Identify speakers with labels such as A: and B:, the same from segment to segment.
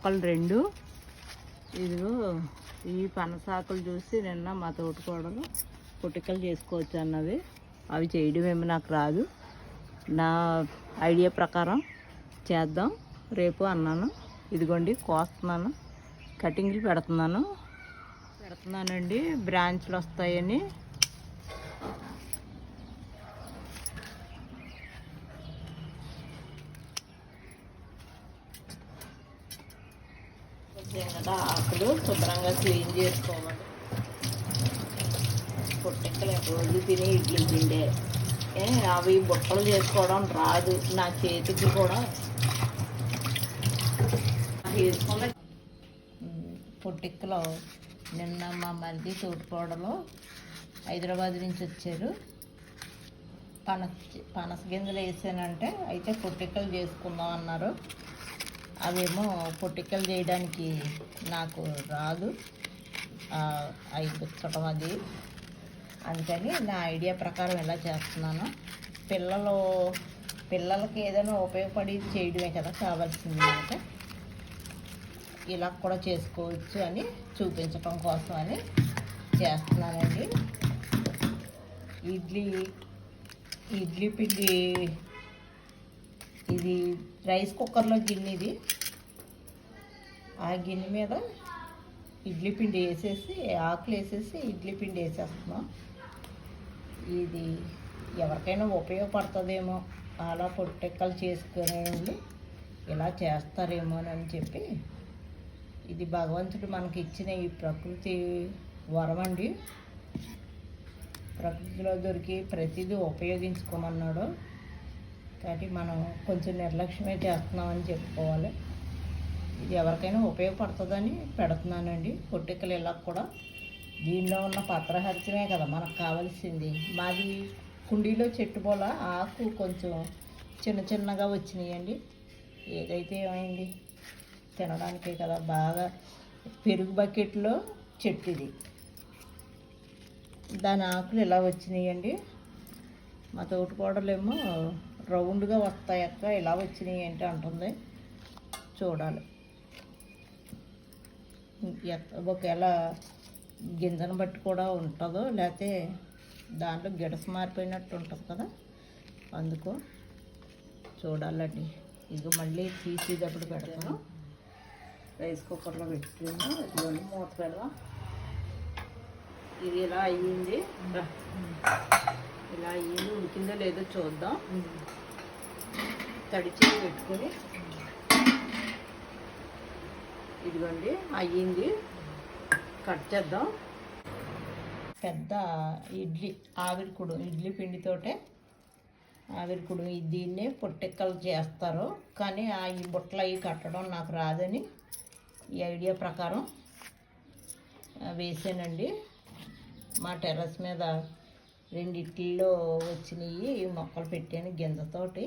A: మొక్కలు రెండు. ఇదిగో ఈ పనసాకులు చూసి నిన్న మా తోటకూడలు పుట్టికలు చేసుకోవచ్చు అన్నది. అవి చేయడం ఏమి నాకు రాదు. నా ఐడియా ప్రకారం చేద్దాం. రేపు అన్నాను. ఇదిగోండి కోస్తున్నాను. కటింగ్లు పెడుతున్నాను. పెడుతున్నానండి. బ్రాంచ్లు వస్తాయని. కదా ఆకులు శుభ్రంగా క్లీన్ చేసుకోవాలి. పుట్టెక్కలు రోజు తిని ఇడ్లీ తిండే ఏ, అవి బుట్టలు చేసుకోవడం రాదు. నా చేతికి కూడా. వేసుకుంటే పుట్టిక్కలో నిన్న మా మరిది తోటికోడలో హైదరాబాద్ నుంచి వచ్చారు. పనస పనస గింజలు వేసానంటే అయితే పుట్టిక్కలు చేసుకుందాం అన్నారు. అవేమో పొట్టికలు చేయడానికి నాకు రాదు. అవి గుచ్చటం అది. అందుకని నా ఐడియా ప్రకారం ఇలా చేస్తున్నాను పిల్లలు పిల్లలకి ఏదైనా ఉపయోగపడి చేయడమే కదా కావాల్సింది అంటే ఇలా కూడా చేసుకోవచ్చు అని చూపించటం కోసం అని చేస్తున్నానండి. ఇడ్లీ ఇడ్లీ పిండి ఇది రైస్ కుక్కర్లో గిన్నె ఇది. ఆ గిన్నె మీద ఇడ్లీ పిండి వేసేసి ఆకులు వేసేసి ఇడ్లీ పిండి వేసేస్తున్నాం. ఇది ఎవరికైనా ఉపయోగపడుతుందేమో అలా పొట్టెక్కలు చేసుకునే వాళ్ళు ఇలా చేస్తారేమో అని చెప్పి ఇది భగవంతుడు మనకి ఇచ్చిన ఈ ప్రకృతి వరం అండి. ప్రకృతిలో దొరికి ప్రతిదీ ఉపయోగించుకోమన్నాడు. కాబట్టి మనం కొంచెం నిర్లక్ష్యమే చేస్తున్నామని చెప్పుకోవాలి. ఇది ఎవరికైనా ఉపయోగపడుతుందని పెడుతున్నానండి. పొట్టికలు ఇలా కూడా దీనిలో ఉన్న పత్రహరితమే కదా మనకు కావాల్సింది. మాది కుండీలో చెట్టు పోల ఆకు కొంచెం చిన్న చిన్నగా వచ్చినాయండి. ఏదైతే ఏమైంది? తినడానికే కదా బాగా పెరుగు బకెట్లో చెట్టు ఇది దాని ఆకులు ఇలా వచ్చినాయండి. మా తోటికోడలేమో రౌండ్గా వస్తాయి అక్క. ఇలా వచ్చినాయి ఏంటి అంటుంది. చూడాలి. ఒకవేళ గింజను బట్టి కూడా ఉంటుందో లేకపోతే దాంట్లో గిడస మారిపోయినట్టు ఉంటుంది కదా. అందుకు చూడాలండి. ఇక మళ్ళీ తీసేటప్పుడు పెడతాను. రైస్ కుక్కర్లో పెట్టుకున్నాను ఇవన్నీ మూత పెడదాం. ఇది ఇలా అయ్యింది. ఇలా అయ్యింది. ఉడికిందో లేదో చూద్దాం. తడి చేయి పెట్టుకొని ఇదిగోండి అయ్యింది. కట్ చేద్దాం. పెద్ద ఇడ్లీ ఆవిరి కుడు ఇడ్లీ పిండితోటే ఆవిరి కుడు. దీన్నే పొట్టెక్కలు చేస్తారు. కానీ ఆ ఈ బుట్టలు అవి కట్టడం నాకు రాదని ఈ ఐడియా ప్రకారం వేసానండి. మా టెర్రస్ మీద రెండిట్లో వచ్చినాయి ఈ మొక్కలు పెట్టాను గింజతోటి.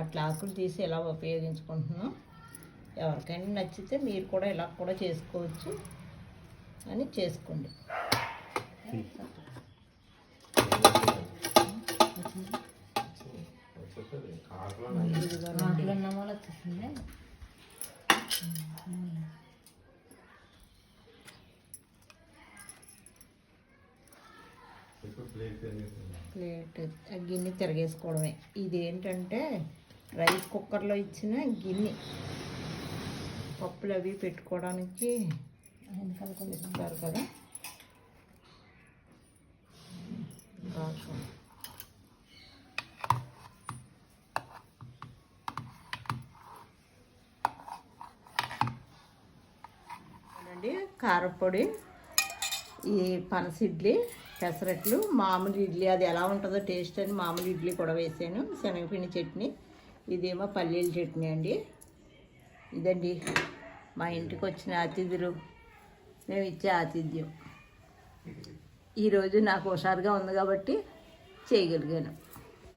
A: అట్లా ఆకులు తీసి ఇలా ఉపయోగించుకుంటున్నాం. ఎవరికైనా నచ్చితే మీరు కూడా ఇలా కూడా చేసుకోవచ్చు అని చేసుకోండి. ఆకులు ఉన్న వాళ్ళు వచ్చేసింది ప్లేట్ ఆ గిన్నె తిరగేసుకోవడమే. ఇది ఏంటంటే రైస్ కుక్కర్లో ఇచ్చిన గిన్నె. పప్పులు అవి పెట్టుకోవడానికి ఇస్తారు కదా. కారపొడి ఈ పనసిడ్లీ పెసరట్లు మామూలు ఇడ్లీ అది ఎలా ఉంటుందో టేస్ట్ అని మామూలు ఇడ్లీ కూడా వేసాను. శనగపిండి చట్నీ ఇదేమో పల్లీల చట్నీ అండి. ఇదండి మా ఇంటికి వచ్చిన అతిథులు. మేము ఇచ్చే ఆతిథ్యం. ఈరోజు నాకు హుషారుగా ఉంది కాబట్టి చేయగలిగాను.